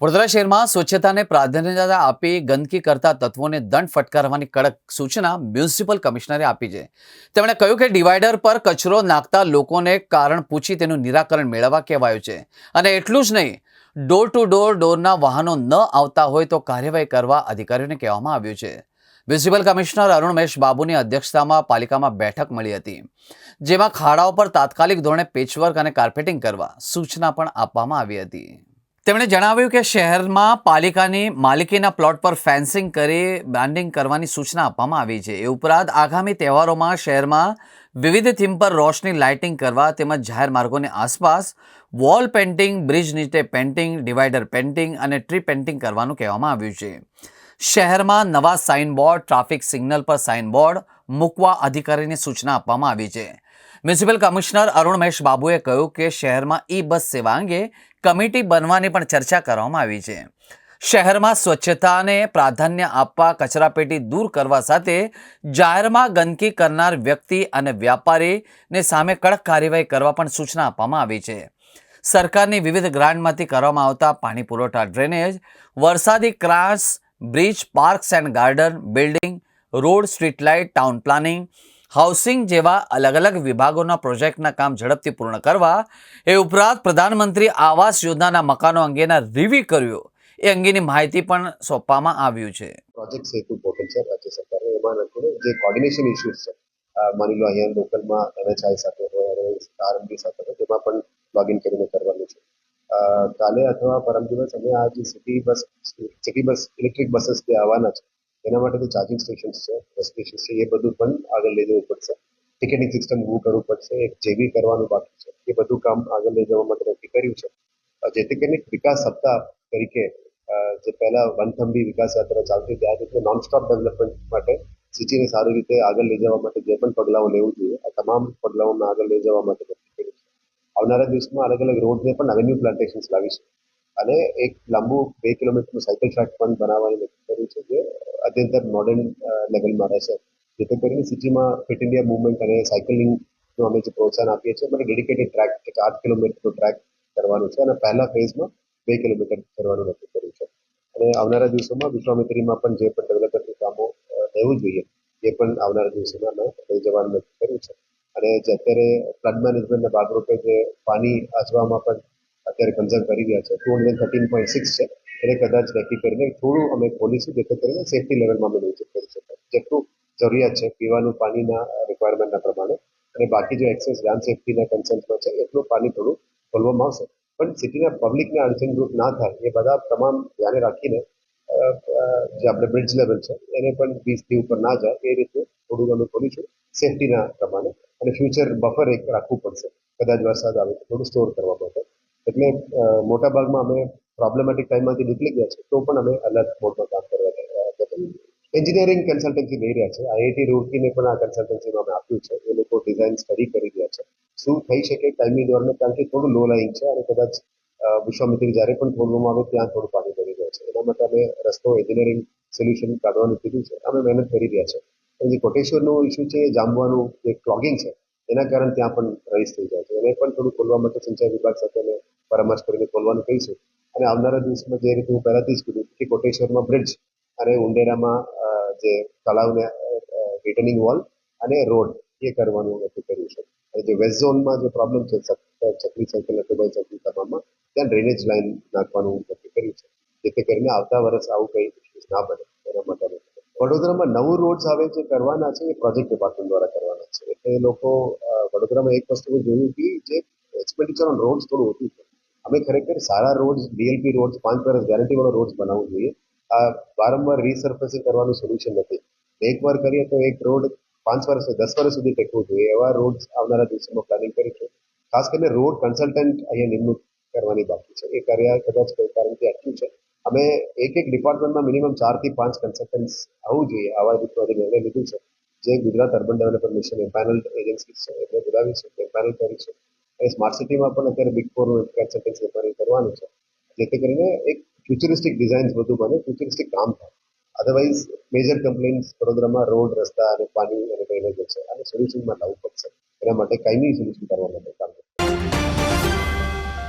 વડોદરા શહેરમાં સ્વચ્છતાને પ્રાધાન્યતા આપી ગંદકી કરતા તત્વોને દંડ ફટકારવાની કડક સૂચના મ્યુનિસિપલ કમિશનરે આપી છે. તેમણે કહ્યું કે ડિવાઈડર પર કચરો નાખતા લોકોને કારણ પૂછી તેનું નિરાકરણ મેળવવા કહેવાયું છે. અને એટલું જ નહીં, ડોર ટુ ડોર ડોરના વાહનો ન આવતા હોય તો કાર્યવાહી કરવા અધિકારીઓને કહેવામાં આવ્યું છે. મ્યુનિસિપલ કમિશનર અરુણ મહેશ બાબુની અધ્યક્ષતામાં પાલિકામાં બેઠક મળી હતી, જેમાં ખાડાઓ પર તાત્કાલિક ધોરણે પેચવર્ક અને કાર્પેટિંગ કરવા સૂચના પણ આપવામાં આવી હતી. તેમણે જણાવ્યું કે શહેરમાં પાલિકાની માલિકીના પ્લોટ પર ફેન્સિંગ કરી બ્રાન્ડિંગ કરવાની સૂચના આપવામાં આવી છે. એ ઉપરાંત આગામી તહેવારોમાં શહેરમાં વિવિધ થીમ પર રોશની લાઇટિંગ કરવા તેમજ જાહેર માર્ગોની આસપાસ વોલ પેઇન્ટિંગ, બ્રિજ નીચે પેઇન્ટિંગ ડિવાઈડર પેઇન્ટિંગ અને ટ્રી પેઇન્ટિંગ કરવાનું કહેવામાં આવ્યું છે. શહેરમાં નવા સાઇન બોર્ડ ટ્રાફિક સિગ્નલ પર સાઇન બોર્ડ મૂકવા અધિકારીને સૂચના આપવામાં આવી છે. મ્યુનિસિપલ કમિશનર અરુણ મહેશ બાબુએ કહ્યું કે શહેરમાં ઈ બસ સેવા અંગે કમિટી બનવાની પણ ચર્ચા કરવામાં આવી છે. શહેરમાં સ્વચ્છતાને પ્રાધાન્ય આપવા કચરાપેટી દૂર કરવા સાથે જાહેરમાં ગંદકી કરનાર વ્યક્તિ અને વ્યાપારીને સામે કડક કાર્યવાહી કરવા પણ સૂચના આપવામાં આવી છે. સરકારની વિવિધ ગ્રાન્ટમાંથી કરવામાં આવતા પાણી પુરવઠા, ડ્રેનેજ, વરસાદી ક્રાસ, bridge, parks and garden, building, road street light, town planning housing જેવા અલગ અલગ વિભાગોના પ્રોજેક્ટના કામ ઝડપથી પૂર્ણ કરવા એ ઉપરાંત પ્રધાનમંત્રી આવાસ યોજનાના મકાનો અંગેના રિવ્યુ કર્યો. એ અંગેની માહિતી પણ સોંપવામાં આવ્યું છે. પ્રોજેક્ટ સેતુ પોર્ટલ છે. રાજ્ય સરકારે એમાં લખ્યું જે કોર્ડિનેશન ઇસ્યુઝ છે માની લો અહીંયા લોકલમાં એનએચઆઈ સાથે હોય આરએમબી સાથે હોય, તેમાં પણ લોગિન કરીને કરવાનું છે. કાલે અથવા પરમ દિવસ અમે આ જે city bus city bus electric buses જે આવવાના છે એના માટે તો ચાર્જિંગ સ્ટેશન્સ છે બસ સ્ટેશન છે, એ બધું પણ આગળ લઈ જવું પડશે. ટિકિટિંગ સિસ્ટમ ઊભું કરવું પડશે, એક જેબી કરવાનું બાકી છે, એ બધું કામ આગળ લઈ જવા માટે નક્કી કર્યું છે. જેથી કરીને વિકાસ સપ્તાહ તરીકે જે પહેલા વનથંભી વિકાસ યાત્રા ચાલતી હતી, આ રીતે નોનસ્ટોપ ડેવલપમેન્ટ માટે સિટીને સારી રીતે આગળ લઈ જવા માટે જે પણ પગલાઓ લેવું જોઈએ, આ તમામ પગલાઓને આગળ લઈ જવા માટે નક્કી કર્યું છે. આવનારા દિવસમાં અલગ અલગ રોડને પણ અવેન્યુ પ્લાન્ટેશન્સ લાવીશું. અને એક લાંબુ બે કિલોમીટરનું સાયકલ ટ્રેક પણ બનાવવાનું નક્કી કર્યું છે જે અત્યંત મોડર્ન લેવલમાં રહેશે. જેથી કરીને સિટીમાં ફિટ ઇન્ડિયા મુવમેન્ટ અને સાયકલિંગનું અમે જે પ્રોત્સાહન આપીએ છીએ, મને ડેડિકેટેડ ટ્રેક એક આઠ કિલોમીટરનું ટ્રેક કરવાનું છે અને પહેલા ફેઝમાં બે કિલોમીટર કરવાનું નક્કી કર્યું છે. અને આવનારા દિવસોમાં વિશ્વામિત્રીમાં પણ જે પણ ડેવલપમેન્ટનું કામો રહેવું જોઈએ, એ પણ આવનારા દિવસોમાં અમે લઈ જવાનું નક્કી કર્યું છે. અને જે અત્યારે ફ્લડ મેનેજમેન્ટના ભાગરૂપે જે પાણી અચવામાં પણ અત્યારે કન્ઝર્વ કરી રહ્યા છે. Two hundred thirteen point six છે. એને કદાચ નક્કી કરીને થોડું અમે ખોલીશું જેથી કરીને સેફ્ટી લેવલમાં અમે નીચે કરી શકીએ. જેટલું જરૂરિયાત છે, પીવાનું પાણીના રિક્વાયરમેન્ટના પ્રમાણે અને બાકી જે એક્સેસ ડેમ સેફ્ટીના કન્સર્ન્સમાં છે, એટલું પાણી થોડું ખોલવામાં આવશે. પણ સિટીના પબ્લિકને અડચણરૂપ ના થાય, એ બધા તમામ ધ્યાને રાખીને જે આપણે બ્રિજ લેવલ છે, એને પણ વીસથી ઉપર ના જાય, એ રીતે થોડું અમે ખોલીશું સેફટીના પ્રમાણે. અને ફ્યુચર બફર એક રાખવું પડશે. કદાચ વરસાદ આવે તો થોડું સ્ટોર કરવા માટે. એટલે મોટાભાગમાં મોટા ભાગમાં અમે પ્રોબ્લેમેટિક ટાઈમમાંથી નીકળી ગયા છે તો પણ અમે અલગ મોડમાં કામ કરવા એન્જિનિયરિંગ કન્સલ્ટન્સી લઈ રહ્યા છે. આઈઆઈટી રૂડકીને પણ આ કન્સલ્ટન્સીમાં અમે આપ્યું છે. એ લોકો ડિઝાઇન સ્ટડી કરી રહ્યા છે. શું થઈ શકે ટાઈમની દોરને કારણ કે થોડું લો લાઈન છે અને કદાચ વિશ્વામિત્રી જ્યારે પણ ખોલવામાં આવે ત્યાં થોડું પાણી ભરી જાય છે. એના માટે અમે રસ્તો એન્જિનિયરિંગ સોલ્યુશન કાઢવાનું કીધું છે. અમે મહેનત કરી રહ્યા છે. અને જે કોટેશ્વરનો ઇસ્યુ છે, એ જામવાનું જે ક્લોગિંગ છે, એના કારણે ત્યાં પણ રહીશ થઈ જાય છે. એને પણ થોડું ખોલવા માટે સિંચાઈ વિભાગ સાથે પરામર્શ કરીને ખોલવાનું કહીશું અને આવનારા દિવસમાં જે રીતે હું પહેલાથી જ કીધું કે કોટેશ્વરમાં બ્રિજ અને ઉંડેરામાં જે તળાવને રિટર્નિંગ વોલ અને રોડ એ કરવાનું નક્કી કર્યું છે. અને જે વેસ્ટ ઝોનમાં જે પ્રોબ્લેમ છે ચકલી અને દુબઈ સર્કલ તમામમાં ત્યાં ડ્રેનેજ લાઇન નાખવાનું નક્કી કર્યું છે. જેથી કરીને આવતા વર્ષ આવું કંઈ ઇશ્યુઝ ના બને. એના માટે વડોદરામાં નવું રોડ્સ આવે જે કરવાના છે, એ પ્રોજેક્ટ ડિપાર્ટમેન્ટ દ્વારા કરવાના છે. એટલે એ લોકો વડોદરામાં એક વસ્તુ જોયું કે જે એક્સપેન્ડિચર ઓન રોડ્સ થોડું ઓછું છે. અમે ખરેખર સારા રોડ્સ ડીએલપી રોડ્સ, પાંચ વર્ષ ગેરંટી વાળો રોડ્સ બનાવવું જોઈએ. આ વારંવાર રીસર્ફેસિંગ કરવાનું સોલ્યુશન નથી. એક વાર કરીએ તો એક રોડ પાંચ વર્ષ દસ વર્ષ સુધી ટેકવું જોઈએ. એવા રોડ આવનારા દિવસોમાં પ્લાનિંગ કરીશું ખાસ કરીને રોડ કન્સલ્ટન્ટ અહીંયા નિમણૂક કરવાની બાકી છે. એ કાર્ય કદાચ કોઈ કારણથી અટક્યું છે. અમે એક એક ડિપાર્ટમેન્ટમાં મિનિમમ ચારથી પાંચ કન્સલ્ટન્ટ્સ આવવું જોઈએ. આવા રીતે નિર્ણય લીધું છે. જે Gujarat urban development mission empanel agency છે. એટલે બોલાવીશું એમ્પાનલ કરીશું અને સ્માર્ટ સિટીમાં પણ અત્યારે બિગ ફોર કન્સલ્ટન્સી એમ્પાનલ કરવાનું છે. જેથી કરીને એક ફ્યુચરિસ્ટિક ડિઝાઇન્સ બધું બને ફ્યુચરિસ્ટિક કામ થાય. અધરવાઇઝ મેજર કમ્પ્લેન્ટ્સ વડોદરામાં રોડ રસ્તા અને પાણી અને ડ્રેનેજ છે. અને સોલ્યુશનમાં લાવવું પડશે. એના માટે કાયમી સોલ્યુશન કરવા માટે.